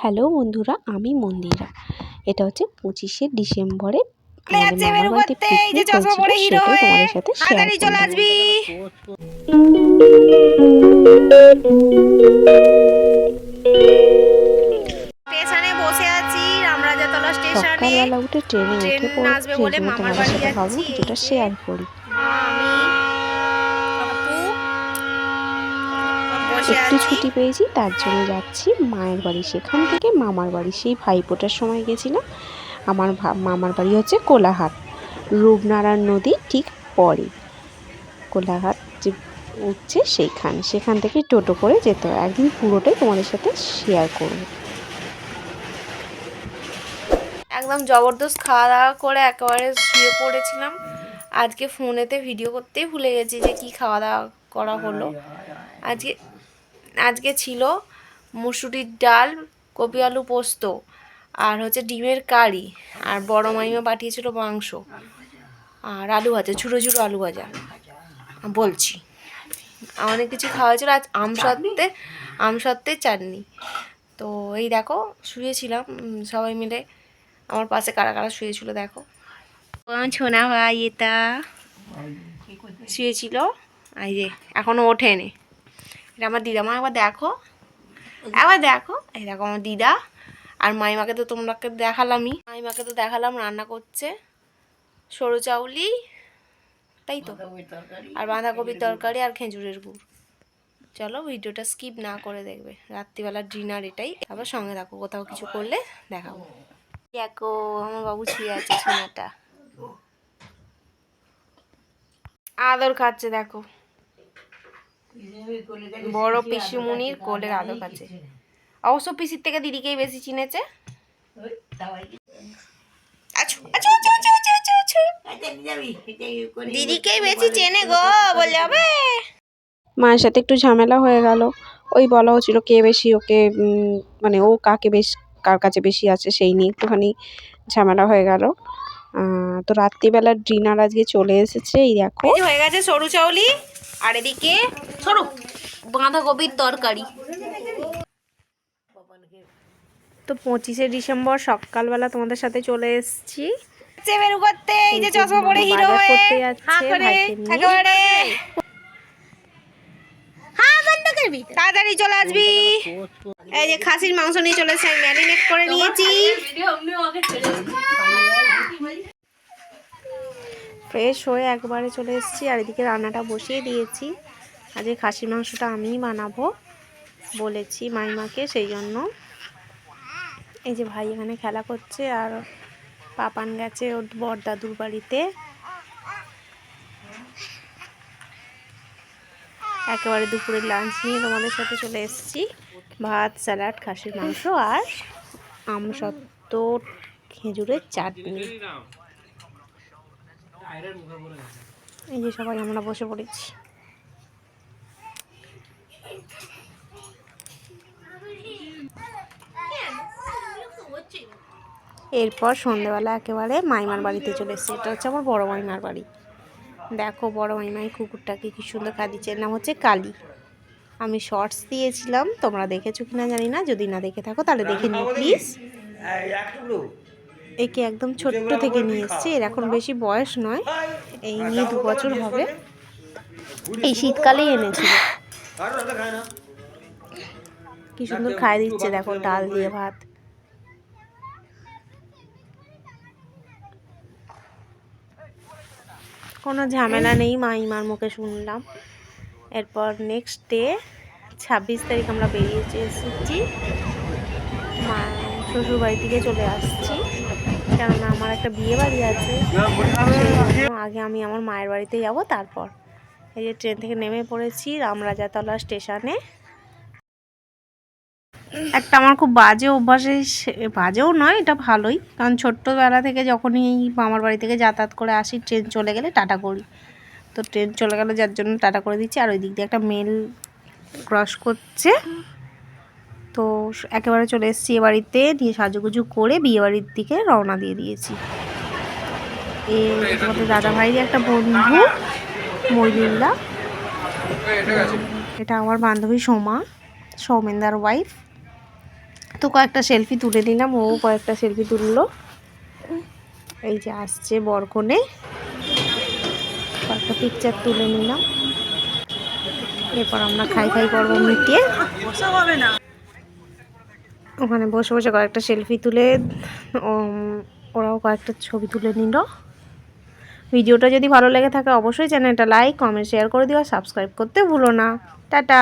Hello বন্ধুরা আমি মন্দিরা। এটা হচ্ছে পঁচিশে ডিসেম্বরে তোমাদের সাথে শেয়ার স্টেশনে বসে আছি রামরাজাতলা স্টেশনে। সকালবেলা উঠে ট্রেনে উঠে পড়ে তোমাদের সাথে ভাবলাম। কিছুটা শেয়ার করি আমি আপু বসে একটু ছুটি পেয়েছি তার জন্য যাচ্ছি মায়ের বাড়ি। সেখান থেকে মামার বাড়ি। সেই ভাইফোঁটার সময় গেছিলাম। আমার মামার বাড়ি হচ্ছে কোলাহাট রূপনারায়ণ নদী ঠিক পরে। কোলাঘাট যে উঠছে সেইখান। সেখান থেকে টোটো করে যেতে হয়। একদিন পুরোটাই তোমাদের সাথে শেয়ার করব। একদম জবরদস্ত খাওয়া দাওয়া করে একেবারে শুয়ে পড়েছিলাম। আজকে ফোনেতে ভিডিও করতেই ভুলে গেছি যে কি খাওয়া দাওয়া করা হলো। আজকে আজকে ছিল মুসুরির ডাল কপি আলু পোস্ত আর হচ্ছে ডিমের কারি আর বড় মাইমা পাঠিয়েছিল মাংস আর আলু ভাজা ছোটো ছোটো আলু ভাজা। বলছি অনেক কিছু খাওয়া হয়েছিল আজ আম সত্ত্বে আম সত্ত্বে চাটনি। তো এই দেখো শুয়েছিলাম সবাই মিলে। আমার পাশে কারা কারা শুয়েছিল দেখো। ছোনা ভাই এটা শুয়েছিল? এই যে এখনও ওঠেনি। এটা আমার দিদা মা একবার দেখো। একবার দেখো এই দেখো আমার দিদা আর মাইমাকে তো তোমরাকে দেখালামই। মাইমাকে তো দেখালাম রান্না করছে। সরু চাউলি তাই তো। আর বাঁধাকপির তরকারি আর খেজুরের গুড়। চলো ভিডিওটা স্কিপ না করে দেখবে। রাত্রিবেলার ডিনার এটাই। আবার সঙ্গে থাকো কোথাও কিছু করলে দেখাবো। দেখো আমার বাবু শুয়ে আছে সোনাটা আদর খাচ্ছে দেখো। বড় পিসিমুনির কোলের আদর খাচ্ছে অবশ্য পিসির থেকে দিদিকেই বেশি চিনেছে। দিদিকেই বেশি চেনে গো বলে হবে। মায়ের সাথে একটু ঝামেলা হয়ে গেল। ওই বলা হচ্ছিল কে বেশি ওকে মানে ও কাকে বেশ কার কাছে বেশি আছে সেই নিয়ে একটুখানি ঝামেলা হয়ে গেল। তো রাত্রিবেলার ডিনার আজকে চলে এসেছে এই দেখো। হয়ে গেছে সরু চাউলি। আর এদিকে সরু বাঁধাকপির তরকারি। তো পঁচিশে ডিসেম্বর সকালবেলা তোমাদের সাথে চলে এসেছি। বেরু করতে এই যে চশমা পরে হিরো হয়ে হাঁ করে, একেবারে। তাড়াতাড়ি চলে আসবি। এই যে খাসির মাংস নিয়ে চলে এসেছি ম্যারিনেট করে নিয়েছি। ফ্রেশ হয়ে একবারে চলে এসেছি আর এদিকে রান্নাটা বসিয়ে দিয়েছি। আজকে খাসির মাংসটা আমিই বানাবো বলেছি মাইমাকে, সেই জন্য। এই যে ভাই এখানে খেলা করছে আর পাপান গেছে ওর বর দাদুর বাড়িতে। একেবারে দুপুরের লাঞ্চ নিয়ে তোমাদের সাথে চলে এসেছি। ভাত স্যালাড খাসির মাংস আর আম সত্ত্ব খেজুরের চাটনি। এই যে সবাই আমরা বসে পড়েছি। এরপর সন্ধেবেলা একেবারে মাইমার বাড়িতে চলে এসেছি। এটা হচ্ছে আমার বড় মাইমার বাড়ি। দেখো বড় মাইমাই কুকুরটাকে কি সুন্দর খা দিচ্ছে এর নাম হচ্ছে কালী। আমি শর্টস দিয়েছিলাম। তোমরা দেখেছ কিনা জানি না। যদি না দেখে থাকো তাহলে দেখে নিও প্লিজ একে একদম ছোট্ট থেকে নিয়ে এসছি। এর এখন বেশি বয়স নয়। এই নিয়ে দু বছর হবে। এই শীতকালেই এনেছিল কি সুন্দর খাই দিচ্ছে দেখো ডাল দিয়ে ভাত। কোনো ঝামেলা নেই মাইমার মুখে শুনলাম। এরপর নেক্সট ডে ছাব্বিশ তারিখ আমরা বেরিয়ে এসেছি। মা শ্বশুর বাড়ি থেকে চলে আসছি। কেননা আমার একটা বিয়ে বাড়ি আছে আগে আমি আমার মায়ের বাড়িতে যাব, তারপর এই যে ট্রেন থেকে নেমে পড়েছি রামরাজাতলা স্টেশনে। একটা আমার খুব বাজে অভ্যাসে বাজেও নয়, এটা ভালোই। কারণ ছোট্টবেলা থেকে যখনই মামার বাড়ি থেকে যাতায়াত করে আসি, ট্রেন চলে গেলে টাটা করি। তো ট্রেন চলে গেলে যার জন্য টাটা করে দিচ্ছি। আর ওই দিক দিয়ে একটা মেল ক্রস করছে। তো একেবারে চলে এসেছি এ বাড়িতে, দিয়ে সাজুগুজু করে বিয়ে বাড়ির দিকে রওনা দিয়ে দিয়েছি। এই আমাদের দাদা ভাইয়ের একটা বন্ধু মইদুল্লাহ এটা আমার বান্ধবী সোমা, সৌমেন্দার ওয়াইফ তো কয়েকটা সেলফি তুলে নিলাম, ও কয়েকটা সেলফি তুললো। এই যে আসছে বরকনে। কয়েকটা পিকচার তুলে নিলাম। এরপর আমরা খাই খাই পর্ব মিটিয়ে। ওখানে বসে বসে কয়েকটা সেলফি তুলে ওরাও কয়েকটা ছবি তুলে নিল। ভিডিওটা যদি ভালো লেগে থাকে অবশ্যই চ্যানেলটা লাইক কমেন্ট শেয়ার করে দিও আর সাবস্ক্রাইব করতে ভুলো না। টাটা!